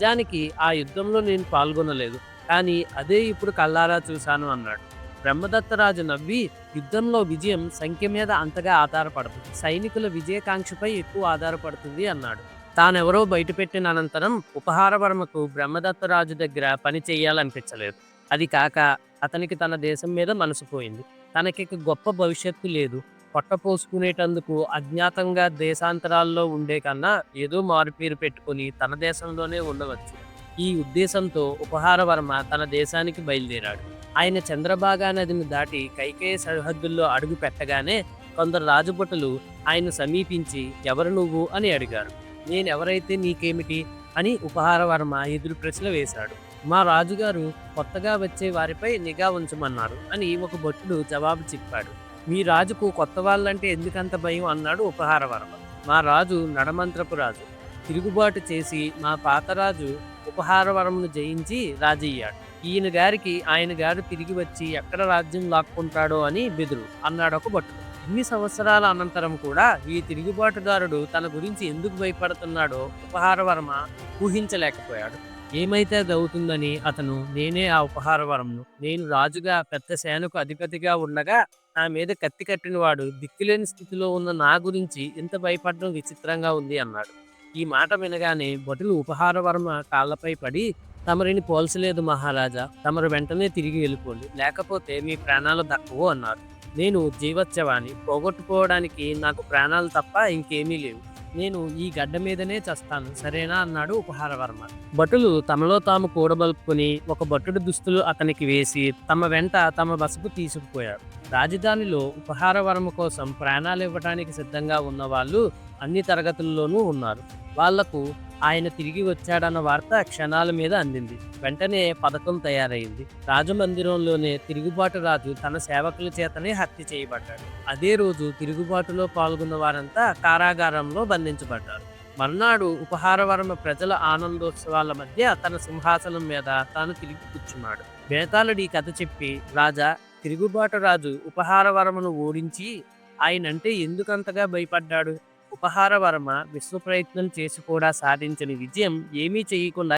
నిజానికి ఆ యుద్ధంలో నేను పాల్గొనలేదు. కానీ అదే ఇప్పుడు కళ్ళారా చూశాను అన్నాడు. బ్రహ్మదత్తరాజు నవ్వి యుద్ధంలో విజయం సంఖ్య మీద అంతగా ఆధారపడదు. సైనికుల విజయకాంక్షపై ఎక్కువ ఆధారపడుతుంది అన్నాడు. తానెవరో బయటపెట్టిన అనంతరం ఉపహారవర్మకు బ్రహ్మదత్తరాజు దగ్గర పని చేయాలనిపించలేదు. అది కాక అతనికి తన దేశం మీద మనసు పోయింది. తనకి గొప్ప భవిష్యత్తు లేదు. పట్టపోసుకునేటందుకు అజ్ఞాతంగా దేశాంతరాల్లో ఉండే కన్నా ఏదో మారుపేరు పెట్టుకుని తన దేశంలోనే ఉండవచ్చు. ఈ ఉద్దేశంతో ఉపహారవర్మ తన దేశానికి బయలుదేరాడు. ఆయన చంద్రబాగా నదిని దాటి కైకేయ సరిహద్దుల్లో అడుగు పెట్టగానే కొందరు రాజభటులు ఆయన సమీపించి ఎవరు నువ్వు? అని అడిగారు. నేనెవరైతే నీకేమిటి? అని ఉపహారవర్మ ఎదురు ప్రశ్న వేశాడు. మా రాజుగారు కొత్తగా వచ్చే వారిపై నిఘా ఉంచమన్నారు అని ఒక భట్టుడు జవాబు చెప్పాడు. మీ రాజుకు కొత్త వాళ్ళంటే ఎందుకంత భయం అన్నాడు ఉపహారవర్మ. మా రాజు నడమంత్రపు రాజు. తిరుగుబాటు చేసి మా పాతరాజు ఉపహారవరమును జయించి రాజయ్యాడు. ఈయన గారికి ఆయన గారు తిరిగి వచ్చి ఎక్కడ రాజ్యం లాక్కుంటాడో అని బెదురు అన్నాడు ఒక భటుడు. ఇన్ని సంవత్సరాల అనంతరం కూడా ఈ తిరుగుబాటుదారుడు తన గురించి ఎందుకు భయపడుతున్నాడో ఉపహారవర్మ ఊహించలేకపోయాడు. ఏమైతే అది అవుతుందని అతను నేనే ఆ ఉపహారవరంను. నేను రాజుగా పెద్ద సేనకు అధిపతిగా ఉండగా నా మీద కత్తి కట్టిన వాడు దిక్కులేని స్థితిలో ఉన్న నా గురించి ఇంత భయపడడం విచిత్రంగా ఉంది అన్నాడు. ఈ మాట వినగానే భటులు ఉపహారవర్మ కాళ్ళపై పడి తమరిని పోల్చలేదు మహారాజా. తమరు వెంటనే తిరిగి వెళ్ళిపోండి. లేకపోతే మీ ప్రాణాలు దక్కవు అన్నారు. నేను జీవత్సవాన్ని పోగొట్టుకోవడానికి నాకు ప్రాణాలు తప్ప ఇంకేమీ లేవు. నేను ఈ గడ్డ మీదనే చస్తాను సరేనా? అన్నాడు ఉపహారవర్మ. భటులు తమలో తాము కూడబలుపుకొని ఒక భటుడు దుస్తులు అతనికి వేసి తమ వెంట తమ బసకు తీసుకుపోయారు. రాజధానిలో ఉపహారవర్మ కోసం ప్రాణాలు ఇవ్వడానికి సిద్ధంగా ఉన్న వాళ్ళు అన్ని తరగతుల్లోనూ ఉన్నారు. వాళ్ళకు ఆయన తిరిగి వచ్చాడన్న వార్త క్షణాల మీద అందింది. వెంటనే పథకం తయారైంది. రాజమందిరంలోనే తిరుగుబాటు రాజు తన సేవకుల చేతనే హత్య చేయబడ్డాడు. అదే రోజు తిరుగుబాటులో పాల్గొన్న వారంతా కారాగారంలో బంధించబడ్డారు. మర్నాడు ఉపహారవరమ ప్రజల ఆనందోత్సవాల మధ్య తన సింహాసనం మీద తాను తిరిగి కూర్చున్నాడు. బేతాళుడి కథ చెప్పి రాజా తిరుగుబాటు రాజు ఉపహారవరమును ఓడించి ఆయనంటే ఎందుకంతగా భయపడ్డాడు? ఉపహార వర్మ విశ్వ ప్రయత్నం చేసి కూడా సాధించని విజయం ఏమీ చేయకుండా